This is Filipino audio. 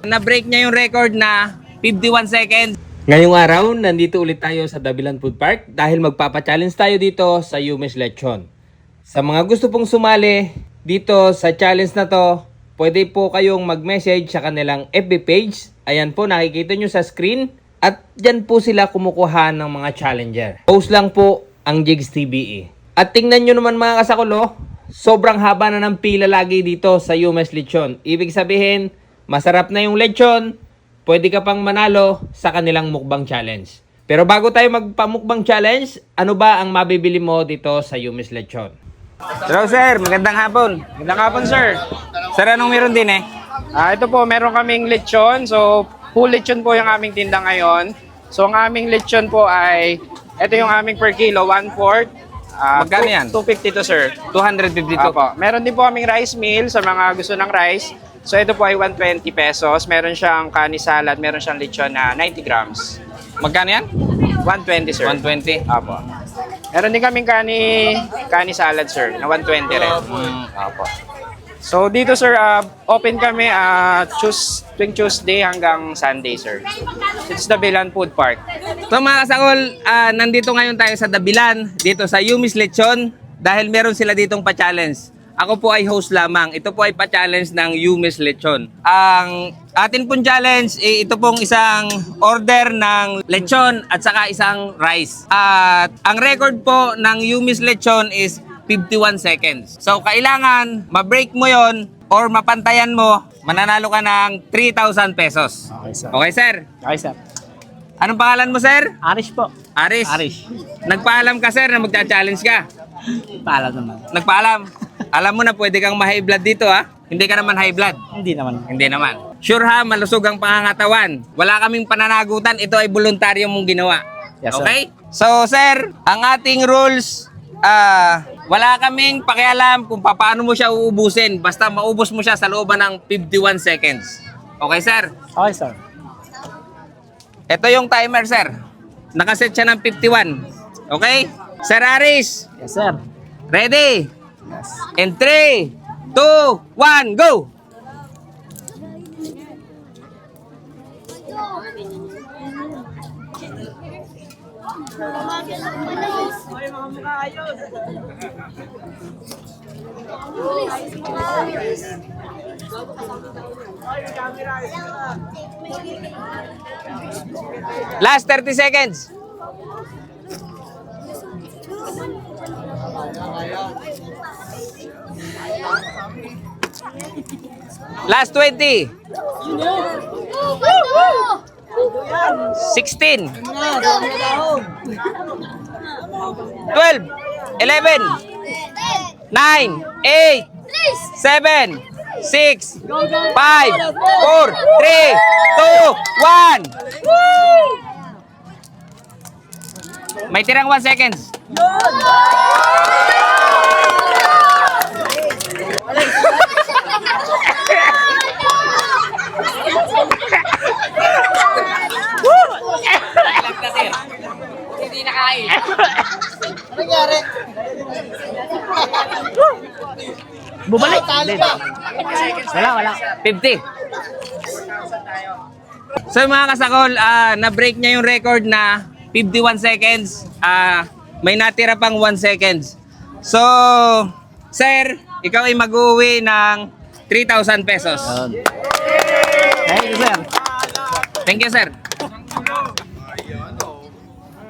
Na-break niya yung record na 51 seconds. Ngayong araw, nandito ulit tayo sa Dabilan Food Park dahil magpapa-challenge tayo dito sa Yumes Lechon. Sa mga gusto pong sumali dito sa challenge na to, pwede po kayong mag-message sa kanilang FB page. Ayan po, nakikita nyo sa screen. At dyan po sila kumukuha ng mga challenger. Post lang po ang Jigs TBE. At tingnan nyo naman mga kasakulo, sobrang haba na ng pila lagi dito sa Yumes Lechon. Ibig sabihin, masarap na yung lechon, pwede ka pang manalo sa kanilang mukbang challenge. Pero bago tayo magpamukbang challenge, ano ba ang mabibili mo dito sa Yumes Lechon? Hello sir, magandang hapon. Magandang hapon, sir. Sir, anong meron din eh? Ah, ito po, meron kaming lechon. So, full lechon po yung aming tinda ngayon. So, ang aming lechon po ay, ito yung aming per kilo, 1/4. Ah, Magkano two- yan? 250 to, sir. 252. Apo. Meron din po kaming rice meal sa mga gusto ng rice. So, ito po ay 120 pesos. Meron siyang kani salad, meron siyang lechon na 90 grams. Magkano yan? 120, sir. 120. Apo. Meron din kaming kani, kani salad, sir, na 120 rin. Mm, Apo. So dito sir, ah, open kami uh, Tues tuwing Tuesday hanggang Sunday sir. It's the Bilan Food Park. So mga kasakol, ah, nandito ngayon tayo sa Dabilan, dito sa Yumis Lechon, dahil meron sila ditong pa-challenge. Ako po ay host lamang. Ito po ay pa-challenge ng Yumis Lechon. Ang atin pong challenge, eh, ito pong isang order ng lechon at saka isang rice. At ang record po ng Yumis Lechon is 51 seconds. So kailangan ma-break mo yon or mapantayan mo, mananalo ka ng 3,000 pesos. Okay sir. Okay sir? Okay sir. Anong pangalan mo sir? Arish po. Aris. Aris. Nagpaalam ka sir na magcha-challenge ka. Paalam naman. Nagpaalam. Alam mo na pwede kang ma-high blood dito ha. Hindi ka naman high blood. Hindi naman. Hindi naman. Sure ha, malusog ang pangangatawan. Wala kaming pananagutan. Ito ay voluntaryo mong ginawa. Yes, sir. okay? So sir, ang ating rules, ah, wala kaming pakialam kung paano mo siya uubusin. Basta maubos mo siya sa looban ng 51 seconds. Okay sir? Okay sir. Ito yung timer sir. Nakaset siya ng 51. Okay? Sir Aris, Yes sir. ready? In 3, 2, 1, go! Last 30 seconds. Last 20. 16. 12. 11. 9. 8. 7. 6. 5. 4. 3. 2. 1. May tirang 1 seconds. Bumalik. Wala, wala. 50. So mga kasakol, ah, na-break niya yung record na 51 seconds. Ah, may natira pang 1 seconds. So, sir, ikaw ay mag-uwi ng 3,000 pesos. Thank you sir. Thank you, sir.